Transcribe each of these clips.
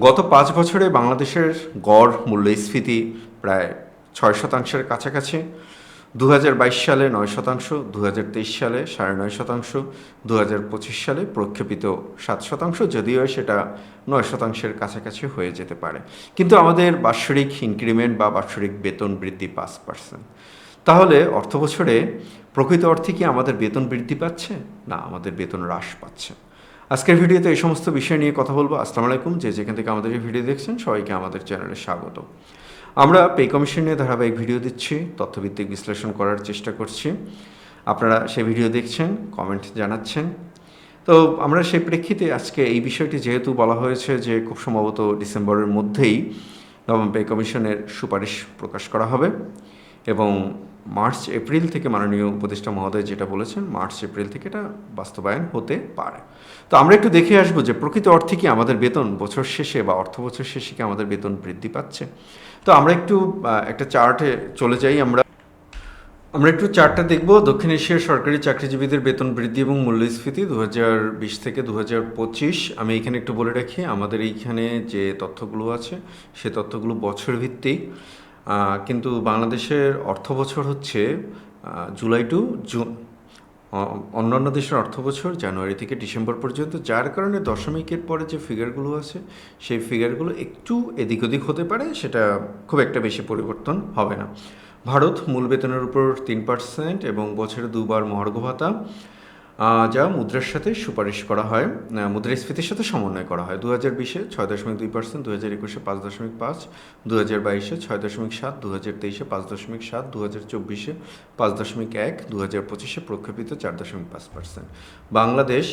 গত পাঁচ বছরে বাংলাদেশের গড় মূল্যস্ফীতি প্রায় ছয় শতাংশের কাছাকাছি। দু হাজার বাইশ সালে নয় শতাংশ দু হাজার তেইশ সালে সাড়ে নয় শতাংশ দু হাজার পঁচিশ সালে প্রক্ষেপিত সাত শতাংশ, যদিও সেটা নয় শতাংশের কাছাকাছি হয়ে যেতে পারে। কিন্তু আমাদের বাৎসরিক ইনক্রিমেন্ট বা বাৎসরিক বেতন বৃদ্ধি পাঁচ পার্সেন্ট। তাহলে অর্থ বছরে প্রকৃত অর্থে কি আমাদের বেতন বৃদ্ধি পাচ্ছে? না, আমাদের বেতন হ্রাস পাচ্ছে। আজকের ভিডিওতে এই সমস্ত বিষয় নিয়ে কথা বলব। আসসালামু আলাইকুম। যে যেখান থেকে আমাদের এই ভিডিও দেখছেন, সবাইকে আমাদের চ্যানেলে স্বাগত। আমরা পে কমিশন নিয়ে ধারাবাহিক ভিডিও দিচ্ছি, তথ্যভিত্তিক বিশ্লেষণ করার চেষ্টা করছি। আপনারা সেই ভিডিও দেখছেন কমেন্ট জানাচ্ছেন। তো আমরা সেই প্রেক্ষিতে আজকে এই বিষয়টি যেহেতু বলা হয়েছে যে খুব সম্ভবত ডিসেম্বরের মধ্যেই নবম পে কমিশনের সুপারিশ প্রকাশ করা হবে এবং মার্চ, এপ্রিল থেকে মাননীয় উপদেষ্টা মহোদয় যেটা বলেছেন, মার্চ, এপ্রিল থেকে এটা বাস্তবায়ন হতে পারে। তো আমরা একটু দেখে আসব যে প্রকৃত অর্থে কি আমাদের বেতন বছর শেষে বা অর্থ বছর শেষে কি আমাদের বেতন বৃদ্ধি পাচ্ছে? তো আমরা একটু একটা চার্টে চলে যাই, আমরা আমরা একটু চার্টটা দেখব। দক্ষিণ এশিয়ার সরকারি চাকরিজীবীদের বেতন বৃদ্ধি এবং মূল্যস্ফীতি দু বিশ থেকে দু হাজার পঁচিশ। আমি এখানে একটু বলে রাখি, আমাদের এইখানে যে তথ্যগুলো আছে, সে তথ্যগুলো বছর ভিত্তিক কিন্তু বাংলাদেশের অর্থ বছর হচ্ছে জুলাই টু জুন। অন্যান্য দেশের অর্থ বছর জানুয়ারি থেকে ডিসেম্বর পর্যন্ত, যার কারণে দশমিকের পরে যে ফিগারগুলো আছে, সেই ফিগারগুলো একটু এদিক ওদিক হতে পারে, সেটা খুব একটা বেশি পরিবর্তন হবে না। ভারত মূল বেতনের উপর তিন পার্সেন্ট এবং বছরে দুবার মহার্ঘ ভাতা। যা মুদ্রার সাথে সুপারিশ করা হয় মুদ্রাস্ফীতির সাথে সমন্বয় করা হয়। দু হাজার বিশে ছয় দশমিক দুই পার্সেন্ট দু হাজার একুশে পাঁচ দশমিক পাঁচ দু হাজার বাইশে ছয় দশমিক সাত দু হাজার তেইশে পাঁচ দশমিক সাত দু হাজার চব্বিশে পাঁচ দশমিক এক দু হাজার পঁচিশে প্রক্ষেপিত চার দশমিক পাঁচ পার্সেন্ট। বাংলাদেশ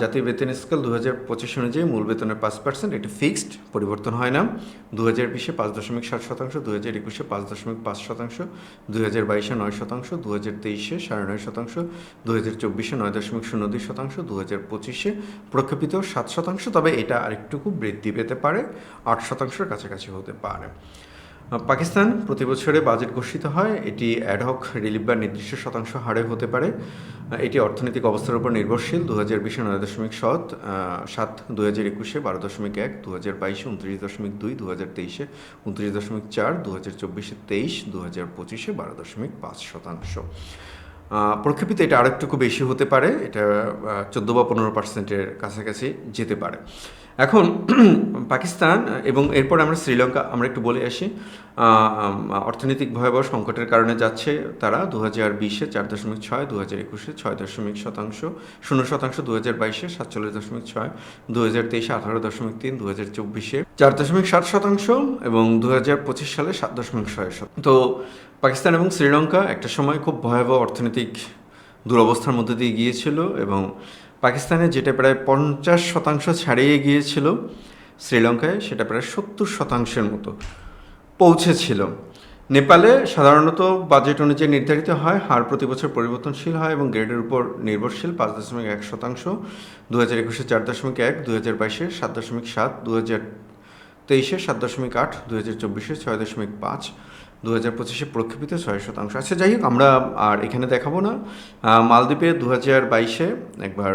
জাতীয় বেতন স্কেল দু হাজার পঁচিশ অনুযায়ী মূল বেতনের পাঁচ পার্সেন্ট এটি ফিক্সড পরিবর্তন হয় না। দু হাজার বিশে পাঁচ দশমিক সাত শতাংশ দু হাজার একুশে পাঁচ দশমিক পাঁচ শতাংশ দু হাজার বাইশে নয় শতাংশ দু হাজার তেইশে সাড়ে নয় শতাংশ দু হাজার চব্বিশে নয় দশমিক শূন্য দুই শতাংশ দু হাজার পঁচিশে প্রক্ষেপিত সাত শতাংশ। তবে এটা আরেকটুকু বৃদ্ধি পেতে পারে, আট শতাংশের কাছাকাছি হতে পারে। পাকিস্তান প্রতি বছরে বাজেট ঘোষিত হয়। এটি অ্যাডহক রিলিফ বা নির্দিষ্ট শতাংশ হারে হতে পারে। এটি অর্থনৈতিক অবস্থার উপর নির্ভরশীল। দু হাজার বিশে নয় দশমিক আহ, সাত দু হাজার একুশে বারো দশমিক এক দু হাজার বাইশে উনত্রিশ দশমিক দুই দু হাজার তেইশে উনত্রিশ দশমিক চার দু হাজার চব্বিশে তেইশ দু হাজার পঁচিশে বারো দশমিক পাঁচ শতাংশ। প্রক্ষেপিত এটা আরেকটুকু বেশি হতে পারে। এটা চোদ্দ বা পনেরো পার্সেন্টের কাছাকাছি যেতে পারে। এখন পাকিস্তান এবং এরপর আমরা শ্রীলঙ্কা, আমরা একটু বলে আসি। অর্থনৈতিক ভয়াবহ সংকটের কারণে যাচ্ছে তারা দু হাজার বিশে চার দশমিক ছয় দু হাজার একুশে ছয় দশমিক শতাংশ, শূন্য শতাংশ দু হাজার বাইশে সাতচল্লিশ দশমিক ছয় দু হাজার তেইশে আঠারো দশমিক তিন দু হাজার চব্বিশে চার দশমিক সাত শতাংশ এবং দু হাজার পঁচিশ সালে সাত দশমিক ছয় শতাংশ। তো পাকিস্তান এবং শ্রীলঙ্কা একটা সময় খুব ভয়াবহ অর্থনৈতিক দুরবস্থার মধ্যে দিয়ে গিয়েছিল এবং পাকিস্তানে যেটা প্রায় পঞ্চাশ শতাংশ ছাড়িয়ে গিয়েছিল, শ্রীলঙ্কায় সেটা প্রায় সত্তর শতাংশের মতো পৌঁছেছিল। নেপালে সাধারণত বাজেট অনুযায়ী নির্ধারিত হয়, হার প্রতি বছর পরিবর্তনশীল হয় এবং গ্রেডের উপর নির্ভরশীল পাঁচ দশমিক এক শতাংশ। দু হাজার একুশে চার দশমিক এক দু হাজার বাইশে সাত দশমিক সাত দু হাজার তেইশে সাত দশমিক আট দু হাজার চব্বিশে ছয় দশমিক পাঁচ দু হাজার পঁচিশে প্রক্ষেপিত ছয় শতাংশ। আচ্ছা যাই হোক, আমরা আর এখানে দেখাবো না। মালদ্বীপে দু হাজার বাইশে একবার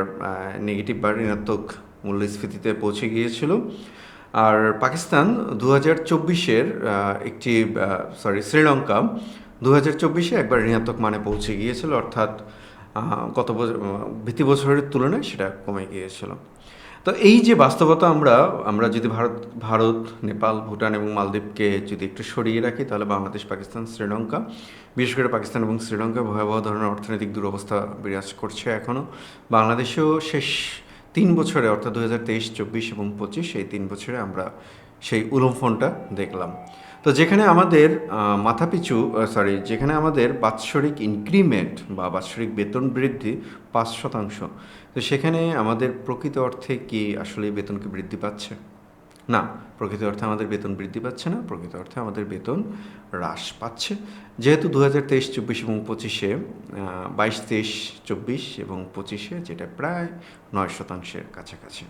নেগেটিভ বা ঋণাত্মক মূল্যস্ফীতিতে পৌঁছে গিয়েছিল। আর পাকিস্তান দু হাজার চব্বিশের একটি সরি শ্রীলঙ্কা দু হাজার চব্বিশে একবার ঋণাত্মক মানে পৌঁছে গিয়েছিল। অর্থাৎ গত বছর ভিত্তি বছরের তুলনায় সেটা কমে গিয়েছিল। তো এই যে বাস্তবতা আমরা আমরা যদি ভারত ভারত, নেপাল, ভুটান এবং মালদ্বীপকে যদি একটু সরিয়ে রাখি, তাহলে বাংলাদেশ, পাকিস্তান, শ্রীলঙ্কা, বিশেষ করে পাকিস্তান এবং শ্রীলঙ্কা ভয়াবহ ধরনের অর্থনৈতিক দুরবস্থা বিরাজ করছে এখনও বাংলাদেশেও শেষ তিন বছরে, অর্থাৎ দু হাজার তেইশ, চব্বিশ এবং পঁচিশ, এই তিন বছরে আমরা সেই উলম্ফনটা দেখলাম। তো যেখানে আমাদের মাথাপিছু সরি যেখানে আমাদের বাৎসরিক ইনক্রিমেন্ট বা বাৎসরিক বেতন বৃদ্ধি পাঁচ শতাংশ, তো সেখানে আমাদের প্রকৃত অর্থে কি আসলে বেতনকে বৃদ্ধি পাচ্ছে? না, প্রকৃত অর্থে আমাদের বেতন বৃদ্ধি পাচ্ছে না, প্রকৃত অর্থে আমাদের বেতন হ্রাস পাচ্ছে। যেহেতু দু হাজার তেইশ, চব্বিশ এবং পঁচিশে বাইশ, তেইশ, চব্বিশ এবং পঁচিশে যেটা প্রায় নয় শতাংশের কাছাকাছি।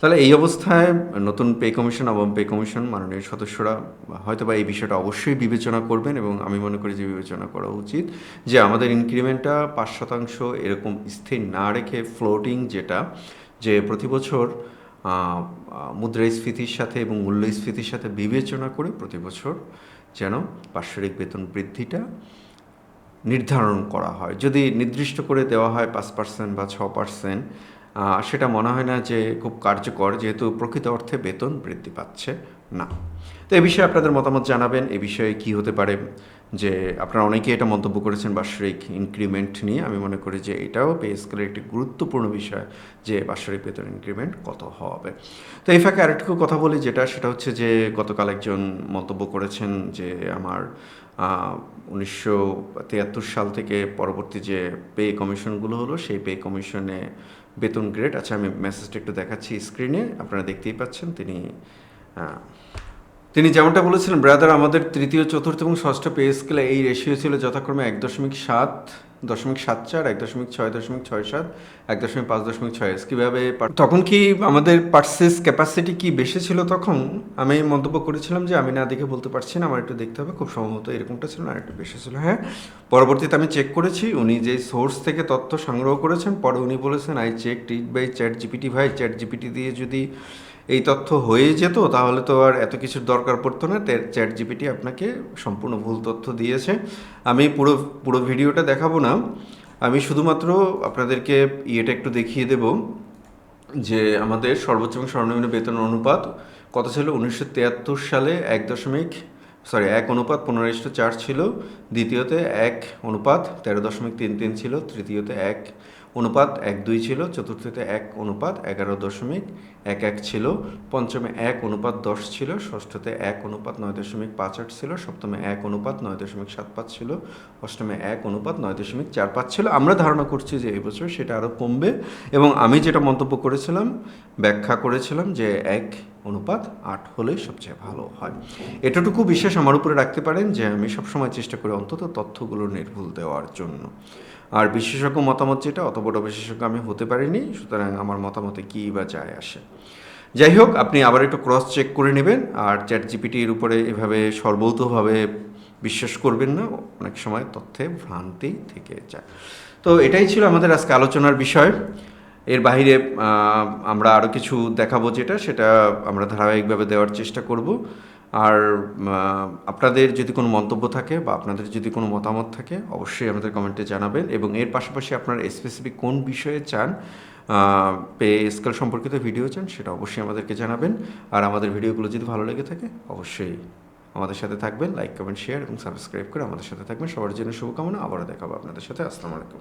তাহলে এই অবস্থায় নতুন পে কমিশন এবং পে কমিশন মাননীয় সদস্যরা হয়তো বা এই বিষয়টা অবশ্যই বিবেচনা করবেন এবং আমি মনে করি যে বিবেচনা করা উচিত যে আমাদের ইনক্রিমেন্টটা পাঁচ শতাংশ এরকম স্থির না রেখে ফ্লোটিং যেটা, যে প্রতি বছর মুদ্রাস্ফীতির সাথে এবং মূল্যস্ফীতির সাথে বিবেচনা করে প্রতি বছর যেন বাৎসরিক বেতন বৃদ্ধিটা নির্ধারণ করা হয়। যদি নির্দিষ্ট করে দেওয়া হয় পাঁচ পার্সেন্ট বা ছ পার্সেন্ট সেটা মনে হয় না যে খুব কার্যকর, যেহেতু প্রকৃত অর্থে বেতন বৃদ্ধি পাচ্ছে না। তো এ বিষয়ে আপনাদের মতামত জানাবেন। এ বিষয়ে কি হতে পারে যে আপনারা অনেকেই এটা মন্তব্য করেছেন বাৎসরিক ইনক্রিমেন্ট নিয়ে। আমি মনে করি যে এটাও পে স্কেলের একটি গুরুত্বপূর্ণ বিষয় যে বাৎসরিক বেতন ইনক্রিমেন্ট কত হবে। তো এই ফাঁকে আরেকটু কথা বলি, যেটা সেটা হচ্ছে যে গতকাল একজন মন্তব্য করেছেন যে আমার উনিশশো তিয়াত্তর সাল থেকে পরবর্তী যে পে কমিশনগুলো হলো, সেই পে কমিশনে বেতন গ্রেড আচ্ছা আমি মেসেজটা একটু দেখাচ্ছি স্ক্রিনে আপনারা দেখতেই পাচ্ছেন, তিনি তিনি যেমনটা বলেছিলেন ব্রাদার আমাদের তৃতীয়, চতুর্থ এবং ষষ্ঠ পে স্কেলে এই রেশিও ছিল যথাক্রমে এক দশমিক সাত দশমিক সাত চার, এক দশমিক ছয় দশমিক ছয় সাত, এক দশমিক পাঁচ, দশমিক ছয় এস। কীভাবে তখন কি আমাদের পার্সেস ক্যাপাসিটি কি বেশি ছিল তখন? আমি মন্তব্য করেছিলাম যে আমি না দেখে বলতে পারছি না, আমার একটু দেখতে হবে, খুব সম্ভবত এরকমটা ছিল না একটু বেশি ছিল। হ্যাঁ পরবর্তীতে আমি চেক করেছি, উনি যে সোর্স থেকে তথ্য সংগ্রহ করেছেন, পরে উনি বলেছেন I checked it by ChatGPT ভাই চ্যাট জিপিটি দিয়ে যদি এই তথ্য হয়ে যেত, তাহলে তো আর এত কিছুর দরকার পড়তো না। চ্যাট জিপিটি আপনাকে সম্পূর্ণ ভুল তথ্য দিয়েছে। আমি পুরো পুরো ভিডিওটা দেখাবো না। আমি শুধুমাত্র আপনাদেরকে ইয়েটা একটু দেখিয়ে দেব যে আমাদের সর্বোচ্চ এবং সর্বনিম্ন বেতন অনুপাত কত ছিল? উনিশশো তিয়াত্তর সালে এক দশমিক সরি এক অনুপাত পনেরো চার ছিল। দ্বিতীয়তে এক অনুপাত, তেরো দশমিক তিন তিন ছিল। তৃতীয়তে এক অনুপাত এক দুই ছিল, চতুর্থতে এক অনুপাত এগারো দশমিক এক এক ছিল, পঞ্চমে এক অনুপাত দশ ছিল, ষষ্ঠতে এক অনুপাত নয় দশমিক পাঁচ আট ছিল, সপ্তমে এক অনুপাত নয় দশমিক সাত পাঁচ ছিল, অষ্টমে এক অনুপাত নয় দশমিক চার পাঁচ ছিল। আমরা ধারণা করছি যে এই বছর সেটা আরও কমবে এবং আমি যেটা মন্তব্য করেছিলাম, ব্যাখ্যা করেছিলাম যে এক অনুপাত আট হলেই সবচেয়ে ভালো হয়। এতটুকু বিশ্বাস আমার উপরে রাখতে পারেন যে আমি সবসময় চেষ্টা করি অন্তত তথ্যগুলো নির্ভুল দেওয়ার জন্য। আর বিশেষজ্ঞ মতামত যেটা, অত বড় বিশেষজ্ঞ আমি হতে পারিনি, সুতরাং আমার মতামতে কী বা যায় আসে। যাই হোক, আপনি আবার একটু ক্রস চেক করে নেবেন, আর চ্যাট জিপিটির উপরে এভাবে সর্বতভাবে বিশ্বাস করবেন না, অনেক সময় তথ্যে ভ্রান্তি থেকে যায়। তো এটাই ছিল আমাদের আজকে আলোচনার বিষয়। এর বাইরে আমরা আরও কিছু দেখাবো যেটা, সেটা আমরা ধারাবাহিকভাবে দেওয়ার চেষ্টা করব। আর আপনাদের যদি কোনো মন্তব্য থাকে বা আপনাদের যদি কোনো মতামত থাকে, অবশ্যই আমাদের কমেন্টে জানাবেন এবং এর পাশাপাশি আপনারা স্পেসিফিক কোন বিষয়ে চান পে স্কেল সম্পর্কিত ভিডিও চান, সেটা অবশ্যই আমাদেরকে জানাবেন। আর আমাদের ভিডিওগুলো যদি ভালো লেগে থাকে, অবশ্যই আমাদের সাথে থাকবেন লাইক কমেন্ট শেয়ার এবং সাবস্ক্রাইব করে আমাদের সাথে থাকবেন। সবার জন্য শুভকামনা, আবারও দেখাবো আপনাদের সাথে। আসসালামু আলাইকুম।